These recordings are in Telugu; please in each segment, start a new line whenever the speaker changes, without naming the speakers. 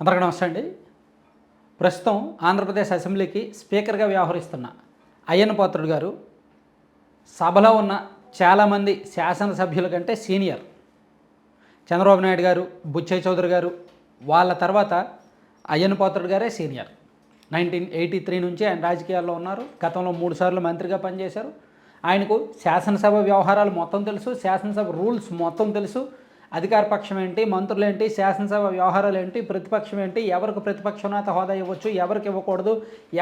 అందరికీ నమస్తే అండి. ప్రస్తుతం ఆంధ్రప్రదేశ్ అసెంబ్లీకి స్పీకర్గా వ్యవహరిస్తున్న అయ్యన్న పాత్రుడు గారు సభలో ఉన్న చాలామంది శాసనసభ్యుల కంటే సీనియర్ చంద్రబాబు నాయుడు గారు బుచ్చయ్య చౌదరి గారు వాళ్ళ తర్వాత అయ్యన్న పాత్రుడు గారే సీనియర్. నైన్టీన్ ఎయిటీ త్రీ నుంచి ఆయన రాజకీయాల్లో ఉన్నారు. గతంలో మూడు సార్లు మంత్రిగా పనిచేశారు. ఆయనకు శాసనసభ వ్యవహారాలు మొత్తం తెలుసు శాసనసభ రూల్స్ మొత్తం తెలుసు. అధికార పక్షం ఏంటి మంత్రులు ఏంటి శాసనసభ వ్యవహారాలు ఏంటి ప్రతిపక్షం ఏంటి ఎవరికి ప్రతిపక్షనేత హోదా ఇవ్వచ్చు ఎవరికి ఇవ్వకూడదు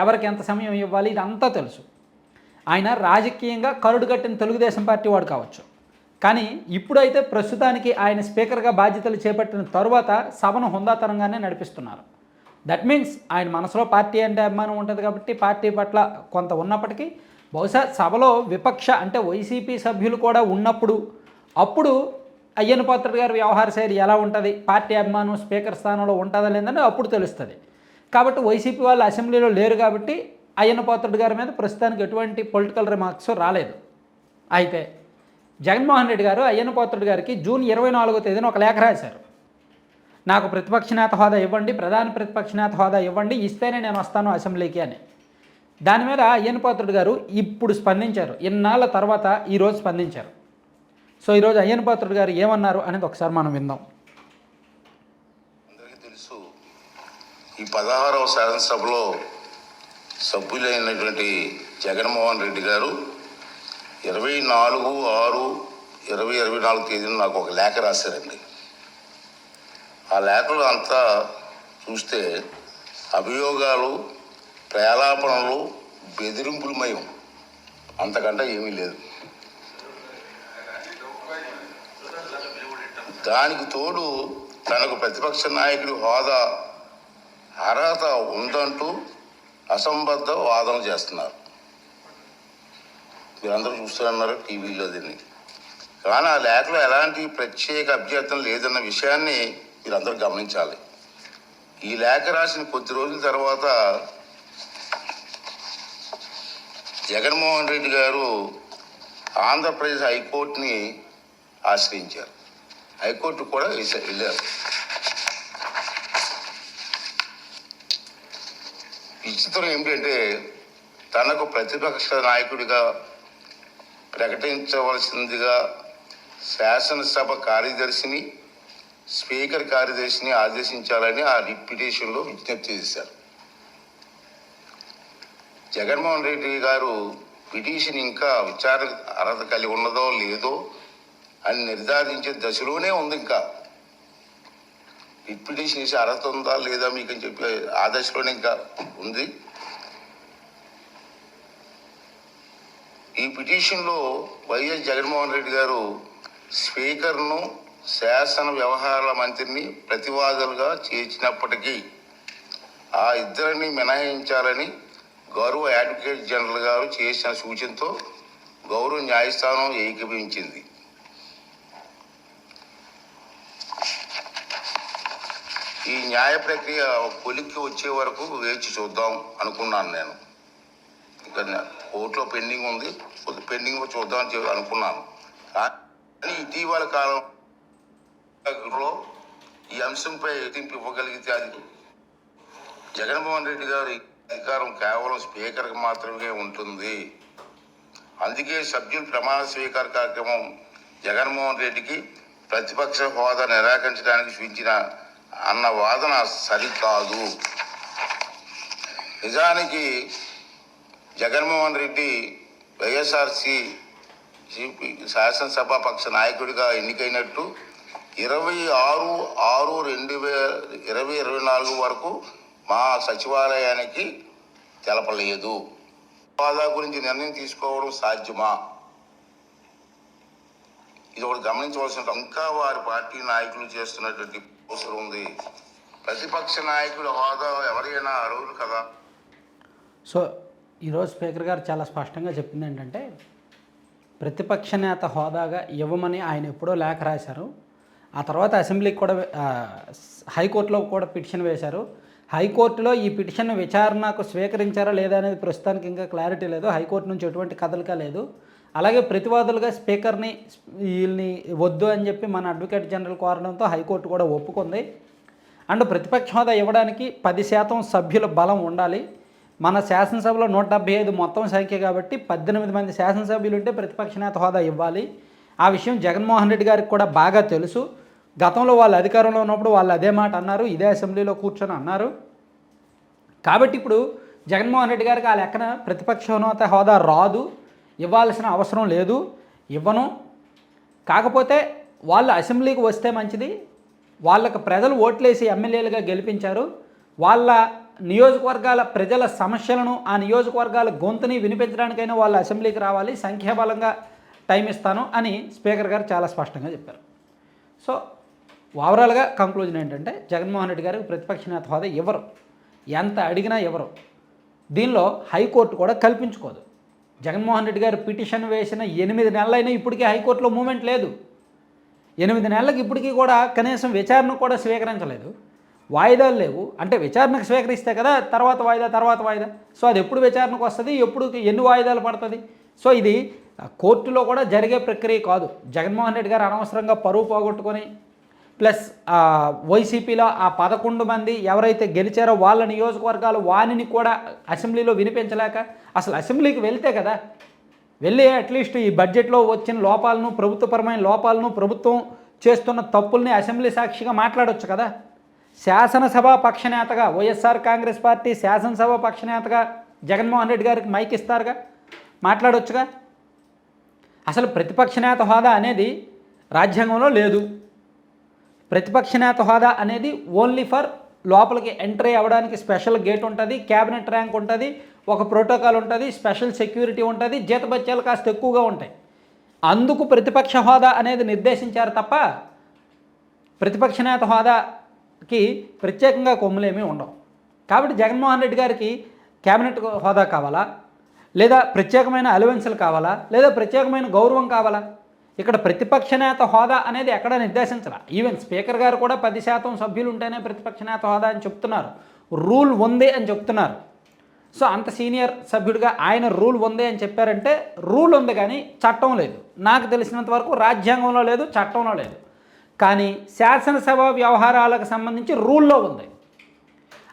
ఎవరికి ఎంత సమయం ఇవ్వాలి ఇదంతా తెలుసు. ఆయన రాజకీయంగా కరుడు కట్టిన తెలుగుదేశం పార్టీ వాడు కావచ్చు. కానీ ఇప్పుడైతే ప్రస్తుతానికి ఆయన స్పీకర్గా బాధ్యతలు చేపట్టిన తరువాత సభను హుందాతనంగానే నడిపిస్తున్నారు. దట్ మీన్స్ ఆయన మనసులో పార్టీ అంటే అభిమానం ఉంటుంది కాబట్టి పార్టీ పట్ల కొంత ఉన్నప్పటికీ బహుశా సభలో విపక్ష అంటే వైసీపీ సభ్యులు కూడా ఉన్నప్పుడు అప్పుడు అయ్యన్న పాత్రుడు గారి వ్యవహార శైలి ఎలా ఉంటుంది? పార్టీ అభిమానం స్పీకర్ స్థానంలో ఉంటుందా లేదని అప్పుడు తెలుస్తుంది. కాబట్టి వైసీపీ వాళ్ళు అసెంబ్లీలో లేరు కాబట్టి అయ్యన్న పాత్రుడు గారి మీద ప్రస్తుతానికి ఎటువంటి పొలిటికల్ రిమార్క్స్ రాలేదు. అయితే జగన్మోహన్ రెడ్డి గారు అయ్యన్న పాత్రుడు గారికి జూన్ ఇరవై నాలుగో తేదీన ఒక లేఖ రాశారు. నాకు ప్రతిపక్ష నేత హోదా ఇవ్వండి ప్రధాన ప్రతిపక్ష నేత హోదా ఇవ్వండి ఇస్తేనే నేను వస్తాను అసెంబ్లీకి అని. దాని మీద అయ్యన్న పాత్రుడు గారు ఇప్పుడు స్పందించారు. ఇన్నాళ్ళ తర్వాత ఈరోజు స్పందించారు. సో ఈరోజు అయ్యన్న పాత్రుడు గారు ఏమన్నారు అనేది ఒకసారి మనం విందాం.
అందరికీ తెలుసు ఈ పదహారవ శాసనసభలో సభ్యులైనటువంటి జగన్మోహన్ రెడ్డి గారు ఇరవై నాలుగు ఆరు ఇరవై ఇరవై నాలుగు తేదీన నాకు ఒక లేఖ రాశారండి. ఆ లేఖలో అంతా చూస్తే అభియోగాలు ప్రేలాపనలు బెదిరింపులమయం అంతకంటే ఏమీ లేదు. దానికి తోడు తనకు ప్రతిపక్ష నాయకుడి హోదా అర్హత ఉందంటూ అసంబద్ధ వాదన చేస్తున్నారు. మీరందరూ చూస్తున్నారు టీవీలో దీన్ని. కానీ ఆ లేఖలో ఎలాంటి ప్రత్యేక అభ్యర్థన లేదన్న విషయాన్ని మీరందరూ గమనించాలి. ఈ లేఖ రాసిన కొద్ది రోజుల తర్వాత జగన్మోహన్ రెడ్డి గారు ఆంధ్రప్రదేశ్ హైకోర్టుని ఆశ్రయించారు. హైకోర్టు కూడా వెళ్ళారు విచిత్రం ఏమిటంటే తనకు ప్రతిపక్ష నాయకుడిగా ప్రకటించవలసిందిగా శాసనసభ కార్యదర్శిని స్పీకర్ కార్యదర్శిని ఆదేశించాలని ఆ రిప్యుటేషన్లో విజ్ఞప్తి చేశారు. జగన్మోహన్ రెడ్డి గారు పిటిషన్ ఇంకా విచారణ అర్హత కలిగి ఉన్నదో లేదో అని నిర్ధారించే దశలోనే ఉంది ఇంకా. రిట్ పిటిషన్ అర్హత ఉందా లేదా మీకు అని చెప్పి ఆ దశలోనే ఇంకా ఉంది. ఈ పిటిషన్లో వైఎస్ జగన్మోహన్ రెడ్డి గారు స్పీకర్ను శాసన వ్యవహారాల మంత్రిని ప్రతివాదులుగా చేర్చినప్పటికీ ఆ ఇద్దరిని మినహాయించాలని గౌరవ అడ్వకేట్ జనరల్ గారు చేసిన సూచనతో గౌరవ న్యాయస్థానం ఏకీభవించింది. ఈ న్యాయ ప్రక్రియ కొలిక్కి వచ్చే వరకు వేచి చూద్దాం అనుకున్నాను నేను. ఇక్కడ కోర్టులో పెండింగ్ ఉంది. పెండింగ్ చూద్దాం అని అనుకున్నాను. కానీ ఇటీవల కాలంలో ఈ అంశంపై ఎదింపు ఇవ్వగలిగితే అది జగన్మోహన్ రెడ్డి గారి అధికారం కేవలం స్పీకర్కి మాత్రమే ఉంటుంది. అందుకే సభ్యుల ప్రమాణ స్వీకార కార్యక్రమం జగన్మోహన్ రెడ్డికి ప్రతిపక్ష హోదా నిరాకరించడానికి సూచించిన అన్న వాదన సరికాదు. నిజానికి జగన్మోహన్ రెడ్డి వైఎస్ఆర్సి శాసనసభ పక్ష నాయకుడిగా ఎన్నికైనట్టు ఇరవై ఆరు ఆరు రెండు వేల ఇరవై ఇరవై నాలుగు వరకు మా సచివాలయానికి తెలపలేదు. హోదా గురించి నిర్ణయం తీసుకోవడం సాధ్యమా? ఇది ఒకటి గమనించవలసిన ఇంకా వారి పార్టీ నాయకులు చేస్తున్నటువంటి అవసరం ఉంది ప్రతిపక్ష నాయకుడు హోదా ఎవరైనా అర్హులు కదా?
సో ఈరోజు స్పీకర్ గారు చాలా స్పష్టంగా చెప్పింది ఏంటంటే ప్రతిపక్ష నేత హోదాగా ఇవ్వమని ఆయన ఎప్పుడో లేఖ రాశారు. ఆ తర్వాత అసెంబ్లీకి కూడా హైకోర్టులో కూడా పిటిషన్ వేశారు. హైకోర్టులో ఈ పిటిషన్ విచారణకు స్వీకరించారా లేదా అనేది ప్రస్తుతానికి ఇంకా క్లారిటీ లేదు. హైకోర్టు నుంచి ఎటువంటి కదలిక లేదు. అలాగే ప్రతివాదులుగా స్పీకర్ని వీళ్ళని వద్దు అని చెప్పి మన అడ్వకేట్ జనరల్ కోరడంతో హైకోర్టు కూడా ఒప్పుకుంది. అండ్ ప్రతిపక్ష హోదా ఇవ్వడానికి పది శాతం సభ్యుల బలం ఉండాలి. మన శాసనసభలో నూట డెబ్బై ఐదు మొత్తం సంఖ్య కాబట్టి పద్దెనిమిది మంది శాసనసభ్యులు ఉంటే ప్రతిపక్ష నేత హోదా ఇవ్వాలి. ఆ విషయం జగన్మోహన్ రెడ్డి గారికి కూడా బాగా తెలుసు. గతంలో వాళ్ళు అధికారంలో ఉన్నప్పుడు వాళ్ళు అదే మాట అన్నారు ఇదే అసెంబ్లీలో కూర్చొని అన్నారు. కాబట్టి ఇప్పుడు జగన్మోహన్ రెడ్డి గారికి ఆ లెక్కన ప్రతిపక్ష హోదా రాదు. ఇవ్వాల్సిన అవసరం లేదు ఇవ్వను. కాకపోతే వాళ్ళు అసెంబ్లీకి వస్తే మంచిది. వాళ్ళకు ప్రజలు ఓట్లేసి ఎమ్మెల్యేలుగా గెలిపించారు. వాళ్ళ నియోజకవర్గాల ప్రజల సమస్యలను ఆ నియోజకవర్గాల గొంతుని వినిపించడానికైనా వాళ్ళ అసెంబ్లీకి రావాలి. సంఖ్యాబలంగా టైం ఇస్తాను అని స్పీకర్ గారు చాలా స్పష్టంగా చెప్పారు. సో ఓవరాల్గా కంక్లూజన్ ఏంటంటే జగన్మోహన్ రెడ్డి గారికి ప్రతిపక్ష నేత హోదా ఇవ్వరు. ఎంత అడిగినా ఇవ్వరు. దీనిలో హైకోర్టు కూడా కల్పించుకోదు. జగన్మోహన్ రెడ్డి గారు పిటిషన్ వేసిన ఎనిమిది నెలలైనా ఇప్పటికీ హైకోర్టులో మూమెంట్ లేదు. ఎనిమిది నెలలకు ఇప్పటికీ కూడా కనీసం విచారణ కూడా స్వీకరించలేదు. వాయిదాలు లేవు. అంటే విచారణకు స్వీకరిస్తే కదా తర్వాత వాయిదా తర్వాత వాయిదా. సో అది ఎప్పుడు విచారణకు వస్తుంది? ఎప్పుడు ఎన్ని వాయిదాలు పడుతుంది? సో ఇది కోర్టులో కూడా జరిగే ప్రక్రియ కాదు. జగన్మోహన్ రెడ్డి గారు అనవసరంగా పరువు పోగొట్టుకొని ప్లస్ వైసీపీలో ఆ పదకొండు మంది ఎవరైతే గెలిచారో వాళ్ళ నియోజకవర్గాలు వాణిని కూడా అసెంబ్లీలో వినిపించలేక అసలు అసెంబ్లీకి వెళ్తే కదా వెళ్ళి అట్లీస్ట్ ఈ బడ్జెట్లో వచ్చిన లోపాలను ప్రభుత్వపరమైన లోపాలను ప్రభుత్వం చేస్తున్న తప్పుల్ని అసెంబ్లీ సాక్షిగా మాట్లాడవచ్చు కదా. శాసనసభ పక్షనేతగా వైఎస్ఆర్ కాంగ్రెస్ పార్టీ శాసనసభ పక్షనేతగా జగన్మోహన్ రెడ్డి గారికి మైక్ ఇస్తారుగా? మాట్లాడవచ్చుగా అసలు ప్రతిపక్ష నేత హోదా అనేది రాజ్యాంగంలో లేదు. ప్రతిపక్ష నేత హోదా అనేది ఓన్లీ ఫర్ లోపలికి ఎంట్రీ అవ్వడానికి స్పెషల్ గేట్ ఉంటుంది క్యాబినెట్ ర్యాంక్ ఉంటుంది ఒక ప్రోటోకాల్ ఉంటుంది స్పెషల్ సెక్యూరిటీ ఉంటుంది జీతబత్యాలు కాస్త ఎక్కువగా ఉంటాయి. అందుకు ప్రతిపక్ష హోదా అనేది నిర్దేశించారు తప్ప ప్రతిపక్ష నేత హోదాకి ప్రత్యేకంగా కొమ్ములేమీ ఉండవు. కాబట్టి జగన్మోహన్ రెడ్డి గారికి క్యాబినెట్ హోదా కావాలా? లేదా ప్రత్యేకమైన అలవెన్సులు కావాలా? లేదా ప్రత్యేకమైన గౌరవం కావాలా? ఇక్కడ ప్రతిపక్ష నేత హోదా అనేది ఎక్కడ నిర్దేశించాల. ఈవెన్ స్పీకర్ గారు కూడా పది శాతం సభ్యులు ఉంటేనే ప్రతిపక్ష నేత హోదా అని చెప్తున్నారు. రూల్ ఉంది అని చెప్తున్నారు. సో అంత సీనియర్ సభ్యుడిగా ఆయన రూల్ ఉంది అని చెప్పారంటే రూల్ ఉంది కానీ చట్టం లేదు. నాకు తెలిసినంత వరకు రాజ్యాంగంలో లేదు చట్టంలో లేదు. కానీ శాసనసభ వ్యవహారాలకు సంబంధించి రూల్లో ఉంది.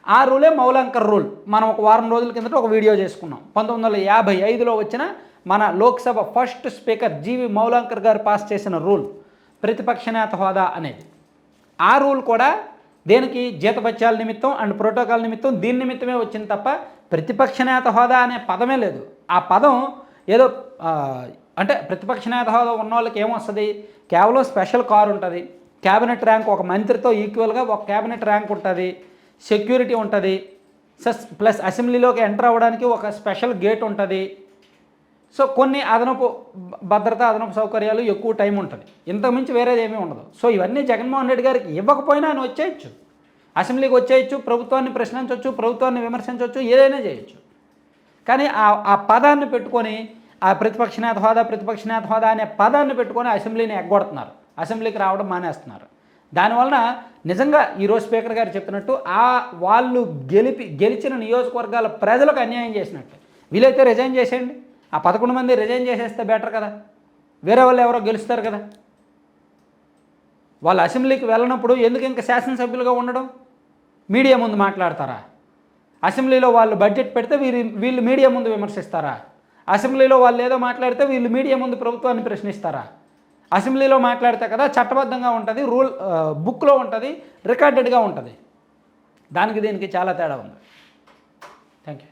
ఆ రూలే మౌలంకర్ రూల్ మనం ఒక వారం రోజుల కిందట ఒక వీడియో చేసుకున్నాం. పంతొమ్మిది వందల యాభై ఐదులో వచ్చిన మన Lok Sabha first speaker G V Mavalankar గారు పాస్ చేసిన రూల్ ప్రతిపక్ష నేత హోదా అనేది. ఆ రూల్ కూడా దేనికి? జీతభత్యాల నిమిత్తం అండ్ ప్రోటోకాల్ నిమిత్తం. దీని నిమిత్తమే వచ్చింది తప్ప ప్రతిపక్ష నేత హోదా అనే పదమే లేదు. ఆ పదం ఏదో అంటే ప్రతిపక్ష నేత హోదా ఉన్న వాళ్ళకి ఏమొస్తుంది? కేవలం స్పెషల్ కార్ ఉంటుంది. క్యాబినెట్ ర్యాంక్ ఒక మంత్రితో ఈక్వల్గా ఒక క్యాబినెట్ ర్యాంక్ ఉంటుంది. సెక్యూరిటీ ఉంటుంది. సస్ ప్లస్ అసెంబ్లీలోకి ఎంటర్ అవ్వడానికి ఒక స్పెషల్ గేట్ ఉంటుంది. సో కొన్ని అదనపు భద్రత అదనపు సౌకర్యాలు ఎక్కువ టైం ఉంటుంది. ఇంతకుమించి వేరేది ఏమీ ఉండదు. సో ఇవన్నీ జగన్మోహన్ రెడ్డి గారికి ఇవ్వకపోయినా ఆయన వచ్చేయచ్చు. అసెంబ్లీకి వచ్చేయచ్చు ప్రభుత్వాన్ని ప్రశ్నించవచ్చు ప్రభుత్వాన్ని విమర్శించవచ్చు ఏదైనా చేయొచ్చు. కానీ ఆ ఆ పదాన్ని పెట్టుకొని ఆ ప్రతిపక్ష నేత హోదా ప్రతిపక్ష నేత హోదా అనే పదాన్ని పెట్టుకొని అసెంబ్లీని ఎగ్గొడుతున్నారు. అసెంబ్లీకి రావడం మానేస్తున్నారు. దానివలన నిజంగా ఈరోజు స్పీకర్ గారు చెప్పినట్టు ఆ వాళ్ళు గెలిపి గెలిచిన నియోజకవర్గాల ప్రజలకు అన్యాయం చేసినట్టు. వీలైతే రిజైన్ చేసేయండి. ఆ పదకొండు మంది రిజైన్ చేసేస్తే బెటర్ కదా. వేరే వాళ్ళు ఎవరో గెలుస్తారు కదా. వాళ్ళు అసెంబ్లీకి వెళ్ళినప్పుడు ఎందుకు ఇంకా శాసనసభ్యులుగా ఉండడం? మీడియా ముందు మాట్లాడతారా? అసెంబ్లీలో వాళ్ళు బడ్జెట్ పెడితే వీరు వీళ్ళు మీడియా ముందు విమర్శిస్తారా? అసెంబ్లీలో వాళ్ళు ఏదో మాట్లాడితే వీళ్ళు మీడియా ముందు ప్రభుత్వాన్ని ప్రశ్నిస్తారా? అసెంబ్లీలో మాట్లాడితే కదా చట్టబద్ధంగా ఉంటుంది రూల్ బుక్లో ఉంటుంది రికార్డెడ్గా ఉంటుంది. దానికి దీనికి చాలా తేడా ఉంది. Thank you